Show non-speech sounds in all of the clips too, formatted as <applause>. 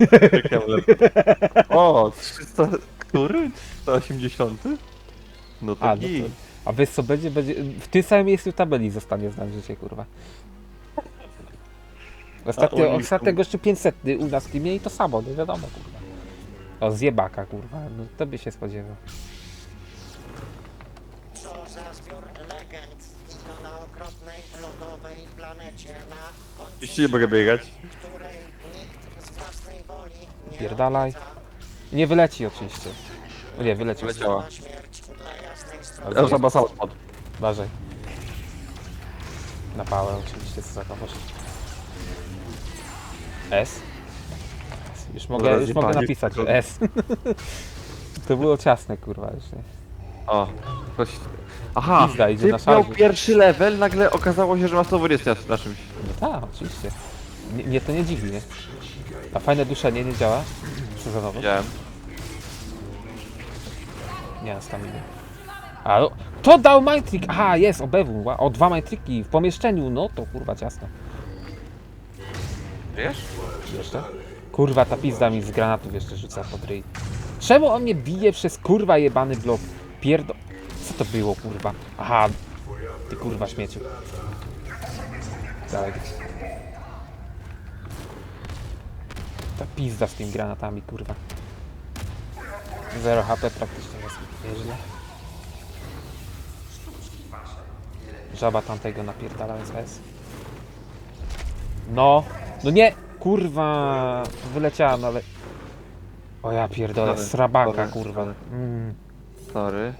Wlep- O, 300... Który? 180? No to A, no git. to, a wiesz co, będzie, będzie, w tym samym miejscu tabeli zostanie znam życie, kurwa. Ostatnio, A oni- ostatnio gościu 500 u nas w teamie i to samo, no wiadomo, kurwa. O, zjebaka, kurwa, no to by się spodziewał. Co za zbiór legend i to na okropnej, lodowej planecie, na Jeśli nie mogę biegać. Woli nie wyleci oczywiście. O nie, wyleci. Wyleciała. ma śmierć dla jasnej strony. Ale to- chyba sam spadł. Uważaj. Na pałę oczywiście, co za może. S? Już mogę, już mogę napisać, S. <laughs> to było ciasne, kurwa, już nie. O, ktoś... Aha, Pizda idzie na miał pierwszy level, nagle okazało się, że ma 120 na czymś. No tak, oczywiście. Nie, nie, to nie dziwi, nie? A fajne duszenie nie działa? Sezonowo? Widziałem. Nie, na staminy. A, no, to dał Mindtrick! Aha, jest, obewum. ła- O, dwa Mindtricki w pomieszczeniu, no to kurwa ciasno. Wiesz? Jeszcze? Kurwa, ta pizda mi z granatów jeszcze rzuca pod ryj. Czemu on mnie bije przez kurwa jebany blok? Pierdo... Co to było, kurwa? Aha, ty kurwa śmieciu. Dalej. Pizda z tymi granatami, kurwa. Zero HP praktycznie jest nieźle. Żaba tamtego napierdala SS. No, no nie, kurwa, wyleciałem, ale... O ja pierdolę, Sorry, srabaka, sorry, kurwa. sorry. Mm, Sorry.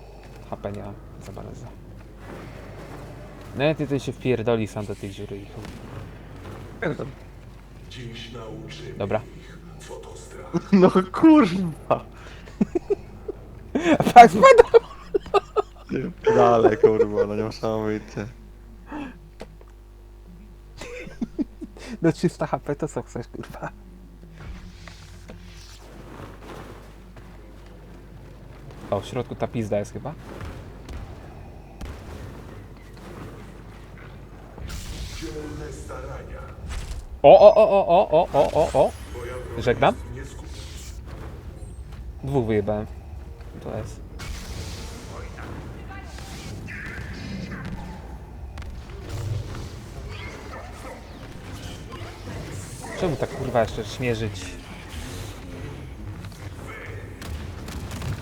HP nie mam za bardzo. No ja ty się wpierdoli sam do tej dziury i chuj. Dobra. No kurwa. <laughs> Tak, spadł! Dalej kurwa, no niesamowite. No 300 HP to co chcesz, kurwa? O, w środku ta pizda jest chyba. O, o, o, o, o, o, o, o, o. Żegnam. Dwóch wyjebałem. To jest. Czemu tak kurwa jeszcze śmierzyć?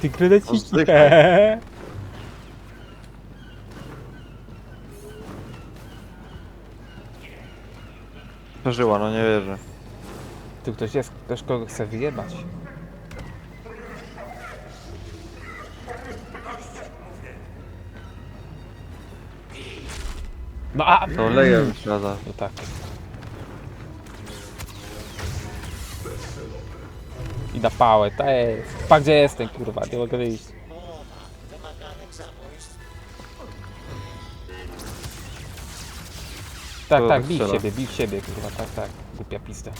Ty kredeciki. Zdychaj. <laughs> Przeżyła, no nie wierzę. Tu ktoś jest, ktoś kogo chce wyjebać. No a... To leję wysiada. No tak. I na pałę, to jest. Pa gdzie jestem, kurwa, nie mogę wyjść. Tak, tak, tak bij w strzela? siebie, bij w siebie, kurwa, tak, tak. Głupia pizda.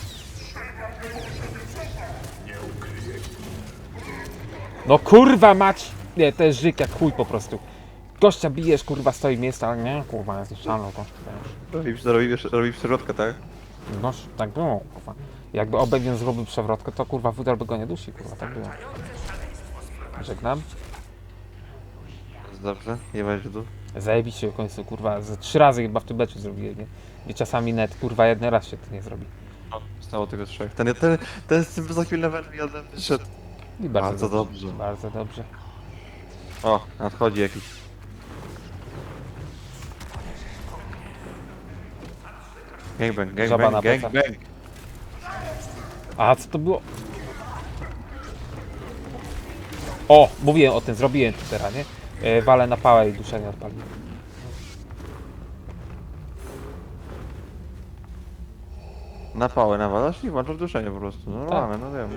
No kurwa mać! Nie, to jest żyk jak chuj po prostu. Gościa bijesz, kurwa, stoi w miejscu, ale nie, kurwa, jest niszczalną gość. Robi, robi, robi przewrotkę, tak? No, tak było, kurwa. Jakby obewion zrobił przewrotkę, to kurwa wódar by go nie dusi, kurwa, tak było. Żegnam. Jest dobrze, nie w dół. Zajebiście w końcu, kurwa, ze trzy razy chyba w tym meczu zrobiłem, nie? I czasami net, kurwa, jeden raz się to nie zrobi. Stało tego trzech. Ten, ten, ten z tym za chwilę level jeden wyszedł. I bardzo, Bardzo dobrze. Bardzo dobrze. O, nadchodzi jakiś. Gangbang, Żaba na gangbang, plecach. gangbang. A co to było? O, mówiłem o tym, zrobiłem to teraz, nie? E, walę na pałę i duszenie odpaliłem. Na pałę nawalasz i włączasz duszenie po prostu. No normalne, no wiem.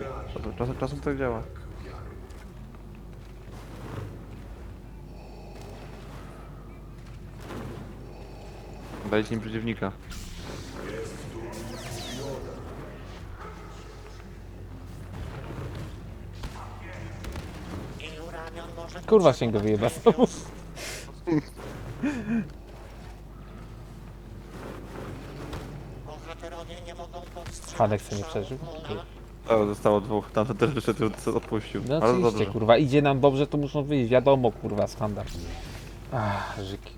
Czasem, czasem, tak działa. Wejdź nim przeciwnika. Kurwa się go wyjeba <laughs> znowu. Bohaterowie nie przeżył. O, zostało dwóch, tamten też wyszedł, co odpuścił. No Ale oczywiście, dobrze. kurwa. Idzie nam dobrze, to muszą wyjść. Wiadomo, kurwa, standard. Ach, żyki.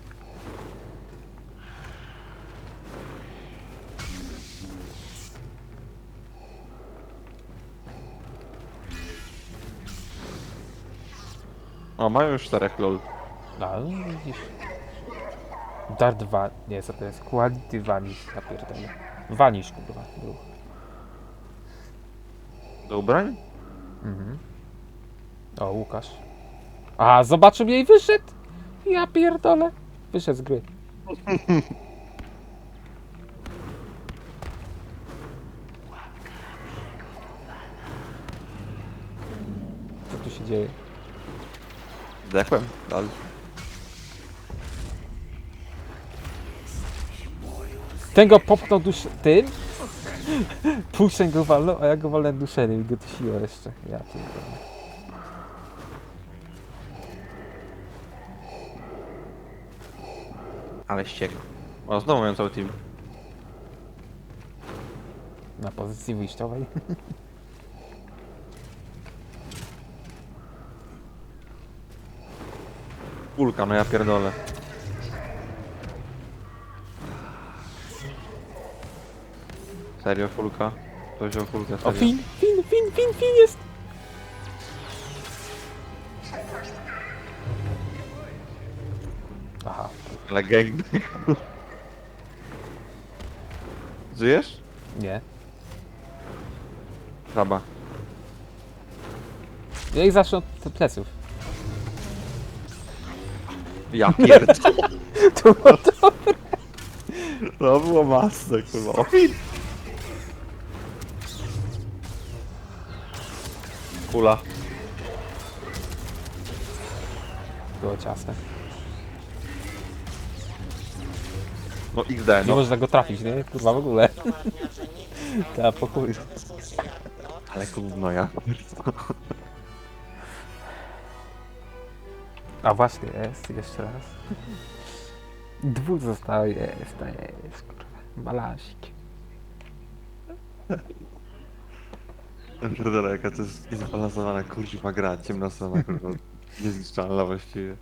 O, mają już czterech lol. No widzisz. Dart va... Nie, co to jest? Quality vanish, ja pierdolę. Vanish, kurwa. Był. Do ubrań? Mhm. O, Łukasz. A, zobaczył i wyszedł! Ja pierdolę. Wyszedł z gry. <laughs> Co tu się dzieje? Zdechłem. Ale... Ten go popchnął dusz... tym? Puszczę go walnął, a ja go walnę duszeniem i go jeszcze. Ja pierdolę. Ale ściek. O, znowu mają cały team. Na pozycji wyjściowej. Kulka, no ja pierdolę. Serio, kulka? To wziął kulkę, O, serio. fin, fin, fin, fin, fin jest! Aha, Ale gang. Żyjesz? nie. Żaba. Ja ich zacznę od te- pleców. Ja <laughs> pierdolę. To było to. To było masne, kurwa. O, fin! Kula. Było ciasne. No XD, Nie no. można go trafić, nie? Kurwa w ogóle. <laughs> Ta po chuju. dyskusja o Ale gówno ja. A właśnie, jest, jeszcze raz. Dwóch zostało, jest, to jest, kurwa. Balasik. Pierdolę, jaka to jest niezbalansowana kurwa gra, ciemna strona kurwa. Niezniszczalna właściwie.